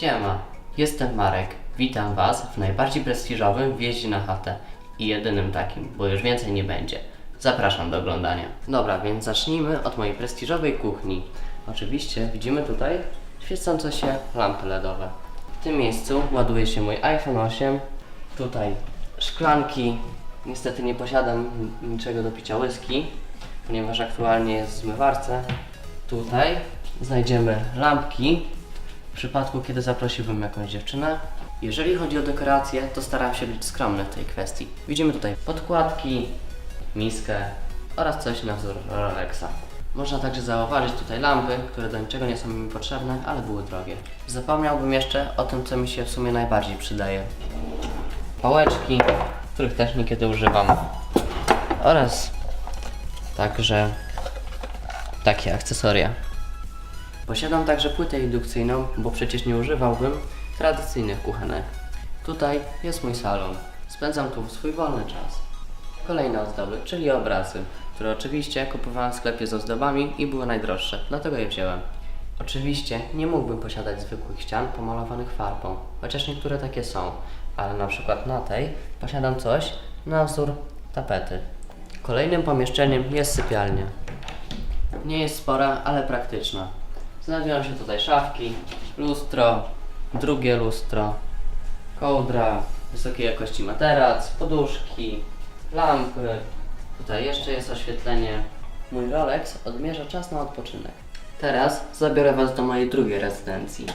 Siema, jestem Marek. Witam Was w najbardziej prestiżowym wjeździe na chatę i jedynym takim, bo już więcej nie będzie. Zapraszam do oglądania. Dobra, więc zacznijmy od mojej prestiżowej kuchni. Oczywiście widzimy tutaj świecące się lampy LEDowe. W tym miejscu ładuje się mój iPhone 8. Tutaj szklanki. Niestety nie posiadam niczego do picia whisky, ponieważ aktualnie jest w zmywarce. Tutaj znajdziemy lampki, w przypadku, kiedy zaprosiłbym jakąś dziewczynę. Jeżeli chodzi o dekoracje, to staram się być skromny w tej kwestii. Widzimy tutaj podkładki, miskę oraz coś na wzór Rolexa. Można także zauważyć tutaj lampy, które do niczego nie są mi potrzebne, ale były drogie. Zapomniałbym jeszcze o tym, co mi się w sumie najbardziej przydaje. Pałeczki, których też niekiedy używam. Oraz także takie akcesoria. Posiadam także płytę indukcyjną, bo przecież nie używałbym tradycyjnych kuchenek. Tutaj jest mój salon. Spędzam tu swój wolny czas. Kolejne ozdoby, czyli obrazy, które oczywiście kupowałem w sklepie z ozdobami i były najdroższe, dlatego je wziąłem. Oczywiście nie mógłbym posiadać zwykłych ścian pomalowanych farbą, chociaż niektóre takie są, ale na przykład na tej posiadam coś na wzór tapety. Kolejnym pomieszczeniem jest sypialnia. Nie jest spora, ale praktyczna. Znajdują się tutaj szafki, lustro, drugie lustro, kołdra, wysokiej jakości materac, poduszki, lampy. Tutaj jeszcze jest oświetlenie. Mój Rolex odmierza czas na odpoczynek. Teraz zabiorę Was do mojej drugiej rezydencji.